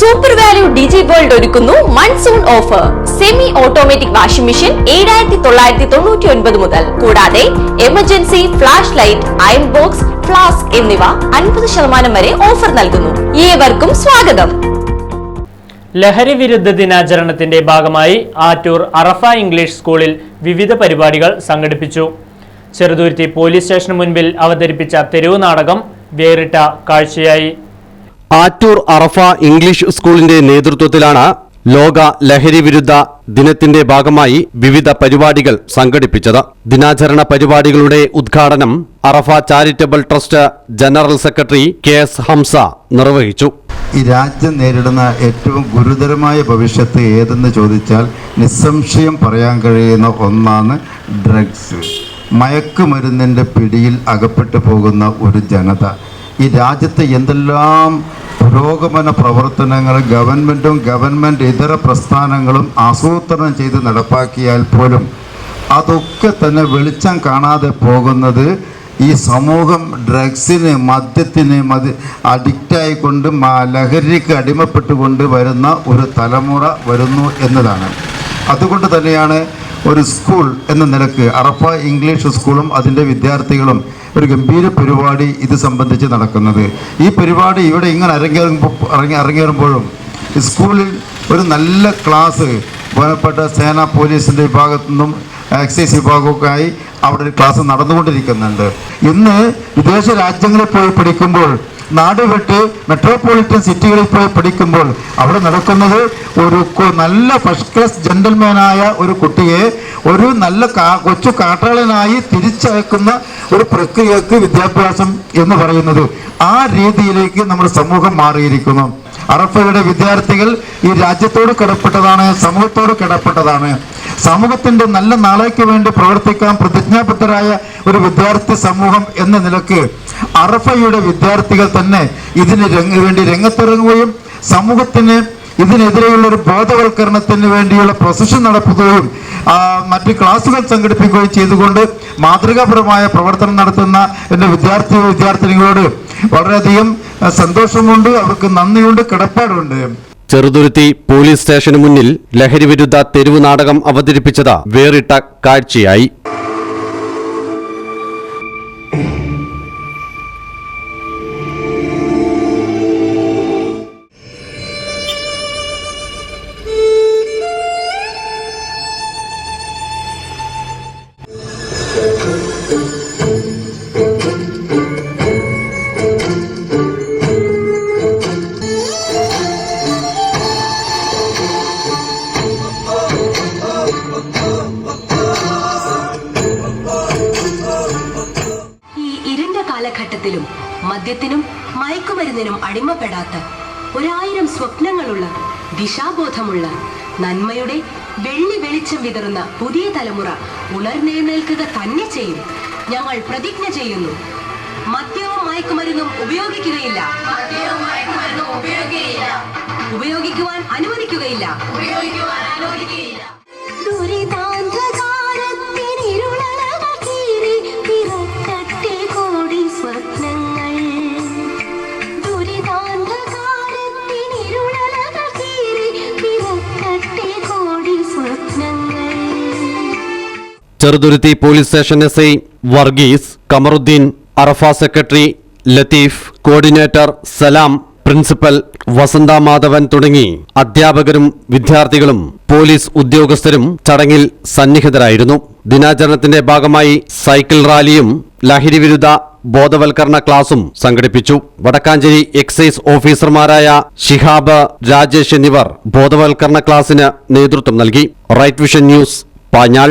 Super value digi world ഒരുക്കുന്നു. Monsoon offer semi automatic washing machine ഏഴായിരത്തി തൊള്ളായിരത്തി തൊണ്ണൂറ്റി ഒൻപത് മുതൽ. കൂടാതെ emergency flash light iron box flask എന്നിവ അൻപത് ശതമാനം വരെ ഓഫർ നൽകുന്നു. ഏവർക്കും സ്വാഗതം. ലഹരി വിരുദ്ധ ദിനാചരണത്തിന്റെ ഭാഗമായി ആറ്റൂർ അറഫ ഇംഗ്ലീഷ് സ്കൂളിൽ വിവിധ പരിപാടികൾ സംഘടിപ്പിച്ചു. ചെറുതുരുത്തി പോലീസ് സ്റ്റേഷന് മുൻപിൽ അവതരിപ്പിച്ച തെരുവ് നാടകം വേറിട്ട കാഴ്ചയായി. ആറ്റൂർ അറഫ ഇംഗ്ലീഷ് സ്കൂളിന്റെ നേതൃത്വത്തിലാണ് ലോക ലഹരി വിരുദ്ധ ദിനത്തിന്റെ ഭാഗമായി വിവിധ പരിപാടികൾ സംഘടിപ്പിച്ചത്. ദിനാചരണ പരിപാടികളുടെ ഉദ്ഘാടനം Arafa charitable trust general secretary K S Hamza നിർവഹിച്ചു. ഈ രാജ്യം നേരിടുന്ന ഏറ്റവും ഗുരുതരമായ ഭവിഷ്യത്ത് ഏതെന്ന് ചോദിച്ചാൽ നിസ്സംശയം പറയാൻ കഴിയുന്ന ഒന്നാണ് ഡ്രഗ്സ്. മയക്കുമരുന്നിന്റെ പിടിയിൽ അകപ്പെട്ടു പോകുന്ന ഒരു ജനത. ഈ രാജ്യത്തെ എന്തെല്ലാം പുരോഗമന പ്രവർത്തനങ്ങൾ ഗവൺമെന്റും ഗവൺമെന്റ് ഇതര പ്രസ്ഥാനങ്ങളും ആസൂത്രണം ചെയ്ത് നടപ്പാക്കിയാൽ പോലും അതൊക്കെ തന്നെ വെളിച്ചം കാണാതെ പോകുന്നത് ഈ സമൂഹം ഡ്രഗ്സിന് മദ്യത്തിന് മതി അഡിക്റ്റായിക്കൊണ്ട് ലഹരിക്ക് അടിമപ്പെട്ടുകൊണ്ട് വരുന്ന ഒരു തലമുറ വരുന്നു എന്നതാണ്. അതുകൊണ്ട് തന്നെയാണ് ഒരു സ്കൂൾ എന്ന നിലയ്ക്ക് അറഫ ഇംഗ്ലീഷ് സ്കൂളും അതിന്റെ വിദ്യാർത്ഥികളും ഒരു ഗംഭീര പരിപാടി ഇത് സംബന്ധിച്ച് നടക്കുന്നത്. ഈ പരിപാടി ഇവിടെ ഇങ്ങനെ അരങ്ങേറുമ്പോൾ ഇറങ്ങി അരങ്ങേറുമ്പോഴും സ്കൂളിൽ ഒരു നല്ല ക്ലാസ് ബന്ധപ്പെട്ട സേന പോലീസിന്റെ വിഭാഗത്തു നിന്നും എക്സൈസ് വിഭാഗമൊക്കെയായി അവിടെ ഒരു ക്ലാസ് നടന്നുകൊണ്ടിരിക്കുന്നുണ്ട്. ഇന്ന് വിദേശ രാജ്യങ്ങളിൽ പോയി പഠിക്കുമ്പോൾ നാട് വിട്ട് മെട്രോപൊളിറ്റൻ സിറ്റികളിൽ പോയി പഠിക്കുമ്പോൾ അവിടെ നടക്കുന്നത് ഒരു നല്ല ഫസ്റ്റ് ക്ലാസ് ജെന്റൽമാനായ ഒരു കുട്ടിയെ ഒരു നല്ല കൊച്ചു കാട്ടാളനായി തിരിച്ചയക്കുന്ന ഒരു പ്രക്രിയക്ക് വിദ്യാഭ്യാസം എന്ന് പറയുന്നത് ആ രീതിയിലേക്ക് നമ്മുടെ സമൂഹം മാറിയിരിക്കുന്നു. അറഫയുടെ വിദ്യാർത്ഥികൾ ഈ രാജ്യത്തോട് കിടപ്പെട്ടതാണ് സമൂഹത്തോട് കിടപ്പെട്ടതാണ്. സമൂഹത്തിന്റെ നല്ല നാളേക്ക് വേണ്ടി പ്രവർത്തിക്കാൻ പ്രതിജ്ഞാബദ്ധരായ ഒരു വിദ്യാർത്ഥി സമൂഹം എന്ന നിലയ്ക്ക് അറഫയുടെ വിദ്യാർത്ഥികൾ തന്നെ ഇതിന് വേണ്ടി രംഗത്തിറങ്ങുകയും സമൂഹത്തിന് ഇതിനെതിരെയുള്ള ഒരു ബോധവൽക്കരണത്തിന് വേണ്ടിയുള്ള പ്രൊസഷൻ നടത്തുകയും മറ്റ് ക്ലാസുകൾ സംഘടിപ്പിക്കുകയും ചെയ്തുകൊണ്ട് മാതൃകാപരമായ പ്രവർത്തനം നടത്തുന്ന എന്റെ വിദ്യാർത്ഥി വിദ്യാർത്ഥിനികളോട് വളരെയധികം സന്തോഷമുണ്ട് അവർക്ക് നന്ദിയുണ്ട് കിടപ്പാടുണ്ട്. ചെറുതുരുത്തി പോലീസ് സ്റ്റേഷന് മുന്നിൽ ലഹരി വിരുദ്ധ തെരുവ് നാടകം അവതരിപ്പിച്ചത് വേറിട്ട കാഴ്ചയായി. കാലഘട്ടത്തിലും മദ്യത്തിനും മയക്കുമരുന്നിനും അടിമപ്പെടാത്ത ഒരായിരം സ്വപ്നങ്ങളുള്ള ദിശാബോധമുള്ള നന്മയുടെ വെള്ളി വെളിച്ചം വിതറുന്ന പുതിയ തലമുറ ഉണർന്നെഴുന്നേൽക്കുക തന്നെ ചെയ്യും. ഞങ്ങൾ പ്രതിജ്ഞ ചെയ്യുന്നു. മദ്യവും മയക്കുമരുന്നും ഉപയോഗിക്കുകയില്ല. ഉപയോഗിക്കുവാൻ അനുവദിക്കുകയില്ല. ഉപയോഗിക്കുവാൻ Cheruthuruthy police station S I Varghese Kamaruddin Arafa secretary Latheef coordinator Salam principal Vasantha Madhavan തുടങ്ങി അധ്യാപകരും വിദ്യാർത്ഥികളും പോലീസ് ഉദ്യോഗസ്ഥരും ചടങ്ങിൽ സന്നിഹിതരായിരുന്നു. ദിനാചരണത്തിന്റെ ഭാഗമായി സൈക്കിൾ റാലിയും ലഹരി വിരുദ്ധ ബോധവൽക്കരണ ക്ലാസും സംഘടിപ്പിച്ചു. വടക്കാഞ്ചേരി എക്സൈസ് ഓഫീസർമാരായ ഷിഹാബ് രാജേഷ് എന്നിവർ ബോധവൽക്കരണ ക്ലാസിന് നേതൃത്വം നൽകി. Right vision news Panjal.